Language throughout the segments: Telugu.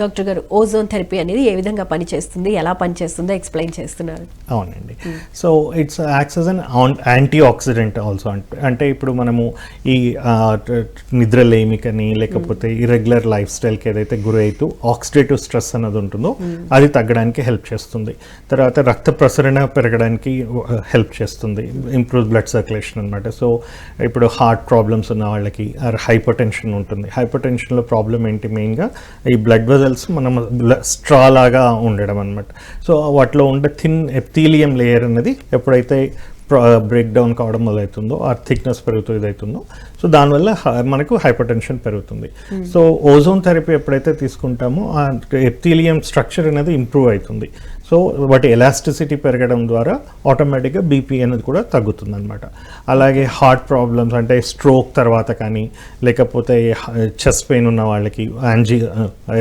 డాక్టర్ గారు ఓజోన్ థెరపీ అనేది ఏ విధంగా పనిచేస్తుంది ఎలా పనిచేస్తుందో ఎక్స్ప్లెయిన్ చేస్తున్నారు. అవునండి. So it's acts an antioxidant also అంటే ఇప్పుడు మనము ఈ నిద్రలేమికని లేకపోతే ఇరెగ్యులర్ లైఫ్ స్టైల్కి ఏదైతే గురైతూ ఆక్సిడేటివ్ స్ట్రెస్ అన్నది ఉంటుందో అది తగ్గడానికి హెల్ప్ చేస్తుంది. తర్వాత రక్త ప్రసరణ పెరగడానికి హెల్ప్ చేస్తుంది. ఇంప్రూవ్ బ్లడ్ సర్క్యులేషన్ అనమాట సో ఇప్పుడు హార్ట్ ప్రాబ్లమ్స్ ఉన్న వాళ్ళకి హైపర్ టెన్షన్ ఉంటుంది. హైపర్ టెన్షన్లో ప్రాబ్లం ఏంటి మెయిన్గా ఈ బ్లడ్ వెజల్స్ మనం స్ట్రా లాగా ఉండడం అనమాట సో వాటిలో ఉండే థిన్ ఎప్థీలియం లేయర్ అనేది ఎప్పుడైతే బ్రేక్ డౌన్ కావడం మొదలవుతుందో ఆ థిక్నెస్ పెరుగుతూ ఇదవుతుందో. సో దానివల్ల మనకు హైపర్ టెన్షన్ పెరుగుతుంది సో ఓజోన్ థెరపీ ఎప్పుడైతే తీసుకుంటామో ఆ ఎప్థీలియం స్ట్రక్చర్ అనేది ఇంప్రూవ్ అవుతుంది. సో వాటి ఎలాస్టిసిటీ పెరగడం ద్వారా ఆటోమేటిక్గా బీపీ అనేది కూడా తగ్గుతుంది అనమాట అలాగే హార్ట్ ప్రాబ్లమ్స్ అంటే స్ట్రోక్ తర్వాత కానీ లేకపోతే చెస్ట్ పెయిన్ ఉన్న వాళ్ళకి యాంజీ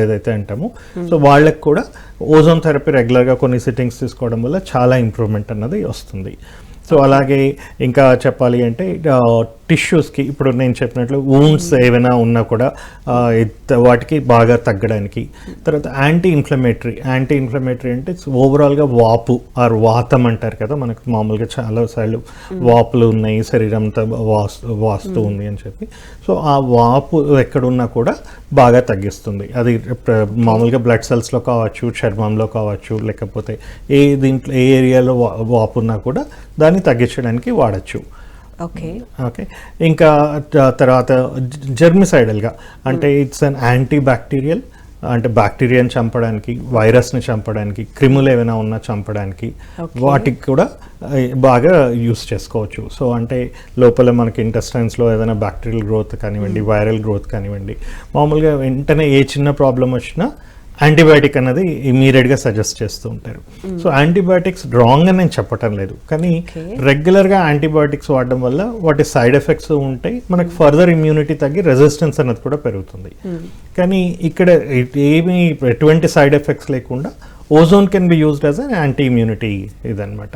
ఏదైతే అంటామో సో వాళ్ళకి కూడా ఓజోన్ థెరపీ రెగ్యులర్గా కొన్ని సిట్టింగ్స్ తీసుకోవడం వల్ల చాలా ఇంప్రూవ్మెంట్ అన్నది వస్తుంది. సో అలాగే ఇంకా చెప్పాలి అంటే టిష్యూస్కి ఇప్పుడు నేను చెప్పినట్లు వూండ్స్ ఏవైనా ఉన్నా కూడా వాటికి బాగా తగ్గడానికి. తర్వాత యాంటీ ఇన్ఫ్లమేటరీ యాంటీ ఇన్ఫ్లమేటరీ అంటే ఓవరాల్గా వాపు ఆర్ వాతం అంటారు కదా మనకు మామూలుగా చాలా సార్లు. వాపులు ఉన్నాయి శరీరం అంతా వాస్తు వాస్తు ఉంది అని చెప్పి. సో ఆ వాపు ఎక్కడున్నా కూడా బాగా తగ్గిస్తుంది. అది మామూలుగా బ్లడ్ సెల్స్లో కావచ్చు చర్మంలో కావచ్చు లేకపోతే ఏ దీంట్లో ఏ ఏరియాలో వాపు ఉన్నా కూడా దాన్ని తగ్గించడానికి వాడచ్చు. ఓకే. ఓకే. ఇంకా తర్వాత జెర్మిసైడల్గా అంటే ఇట్స్ అన్ యాంటీ బ్యాక్టీరియల్ అంటే బ్యాక్టీరియాని చంపడానికి వైరస్ని చంపడానికి క్రిములు ఏమైనా ఉన్నా చంపడానికి. వాటికి కూడా బాగా యూస్ చేసుకోవచ్చు. సో అంటే లోపల మనకి ఇంటెస్టైన్స్లో ఏదైనా బ్యాక్టీరియల్ గ్రోత్ కానివ్వండి వైరల్ గ్రోత్ కానివ్వండి మామూలుగా వెంటనే ఏ చిన్న ప్రాబ్లం వచ్చినా యాంటీబయాటిక్ అన్నది ఇమీడియట్గా సజెస్ట్ చేస్తూ ఉంటారు. సో యాంటీబయాటిక్స్ రాంగ్ అని నేను చెప్పటం లేదు. కానీ. రెగ్యులర్గా యాంటీబయాటిక్స్ వాడడం వల్ల వాటి సైడ్ ఎఫెక్ట్స్ ఉంటాయి. మనకు ఫర్దర్ ఇమ్యూనిటీ తగ్గి రెసిస్టెన్స్ అనేది కూడా పెరుగుతుంది. కానీ ఇక్కడ ఏమీ ఎటువంటి సైడ్ ఎఫెక్ట్స్ లేకుండా ozone can be used as an anti immunity ఇదనమాట